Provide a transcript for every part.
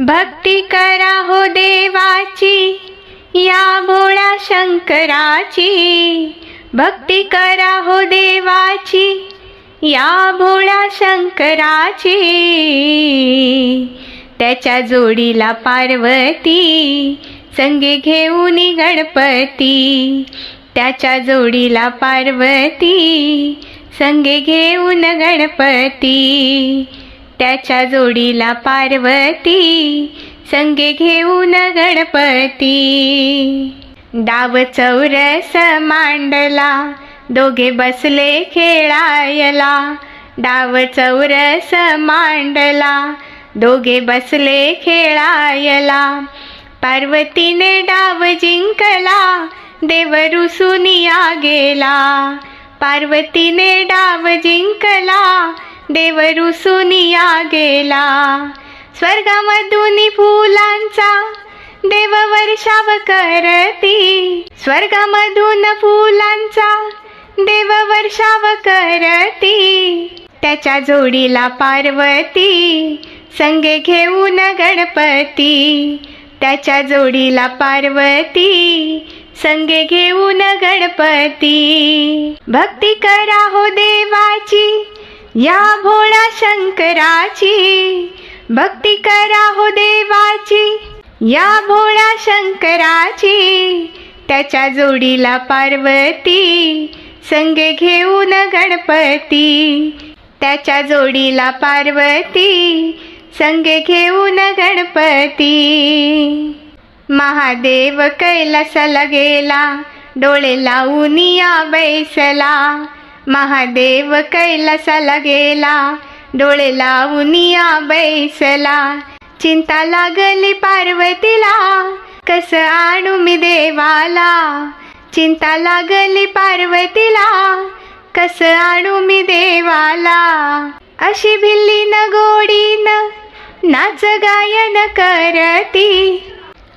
भक्ती करा हो देवाची या भोळ्या शंकराची. भक्ती करा हो देवाची या भोळ्या शंकराची. त्याच्या जोडीला पार्वती संगे घेऊन गणपती. त्याच्या जोडीला पार्वती संगे घेऊन गणपती. त्याच्या जोडीला पार्वती संगे घेऊन गणपती. डाव चौरस मांडला दोघे बसले खेळायला. डाव चौरस मांडला दोघे बसले खेळायला. पार्वतीने डाव जिंकला देव रुसुनिया गेला. पार्वतीने डाव जिंकला देव रुसूनिया गेला. स्वर्गामधून फुलांचा देव वर्षाव करती. स्वर्गामधून फुलांचा देव वर्षाव करती. त्याच्या जोडीला पार्वती संगे घेऊन गणपती. त्याच्या जोडीला पार्वती संगे घेऊन गणपती. भक्ती करा हो देवाची या भोळा शंकराची भक्ती करा हो देवाची. या भोळा शंकराची त्याच्या जोडीला पार्वती संगे घेऊन गणपती. त्याच्या जोडीला पार्वती संगे घेऊन गणपती. महादेव कैलासाला गेला डोळे लावून या बैसला. महादेव कैलासाला गेला. डोळे लावूनिया बैसला. चिंता लागली पार्वतीला. कस आणू मी देवाला? चिंता लागली पार्वतीला. कस आणू मी देवाला? अशी भिल्ली न गोडीन नाच गायन करती.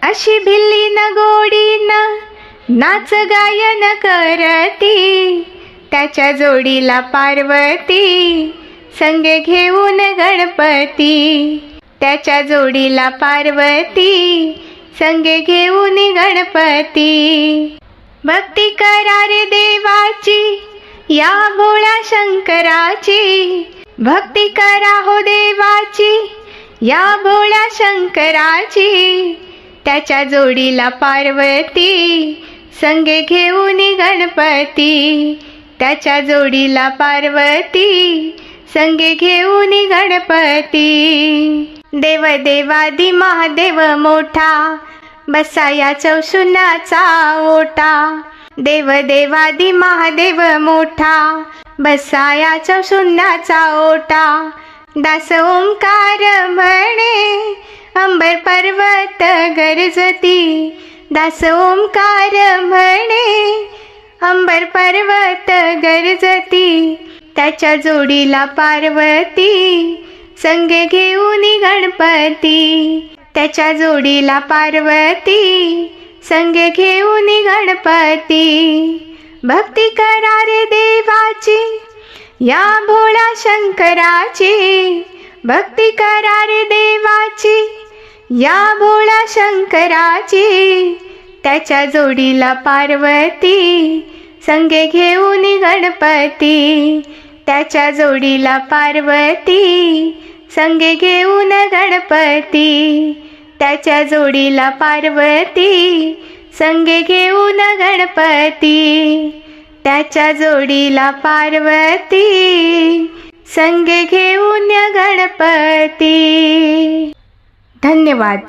अशी भिल्ली न गोडीन नाच गायन करती. त्याच्या जोडीला पार्वती संगे घेऊन गणपती. त्याच्या जोडीला पार्वती संगे घेऊन गणपती. भक्ती करारे देवाची या भोळ्या शंकराची. भक्ती करा हो देवाची या भोळ्या शंकराची. त्याच्या जोडीला पार्वती संगे घेऊन गणपती. त्याच्या जोडीला पार्वती. संगे घेऊन गणपती. देव देवादी महादेव मोठा. बसाया चौसुनाचा ओटा. देव देवादी महादेव मोठा. बसाया चौसुनाचा ओटा. दास ओंकार म्हणे अंबर पर्वत गरजती. दास ओंकार म्हणे अंबर पर्वत गरजती. त्याच्या जोडीला पार्वती. संगे घेऊन गणपती. त्याच्या जोडीला पार्वती. संगे घेऊन गणपती. भक्ती करा रे देवाची. या भोळा शंकराची. भक्ती करा रे देवाची. या भोळा शंकराची. त्याच्या जोडीला पार्वती. संगे घेऊन गणपती त्याच्या जोडीला पार्वती. संगे घेऊन गणपती त्याच्या जोडीला पार्वती. संगे घेऊन गणपती त्याच्या जोडीला पार्वती. संगे घेऊन गणपती. धन्यवाद.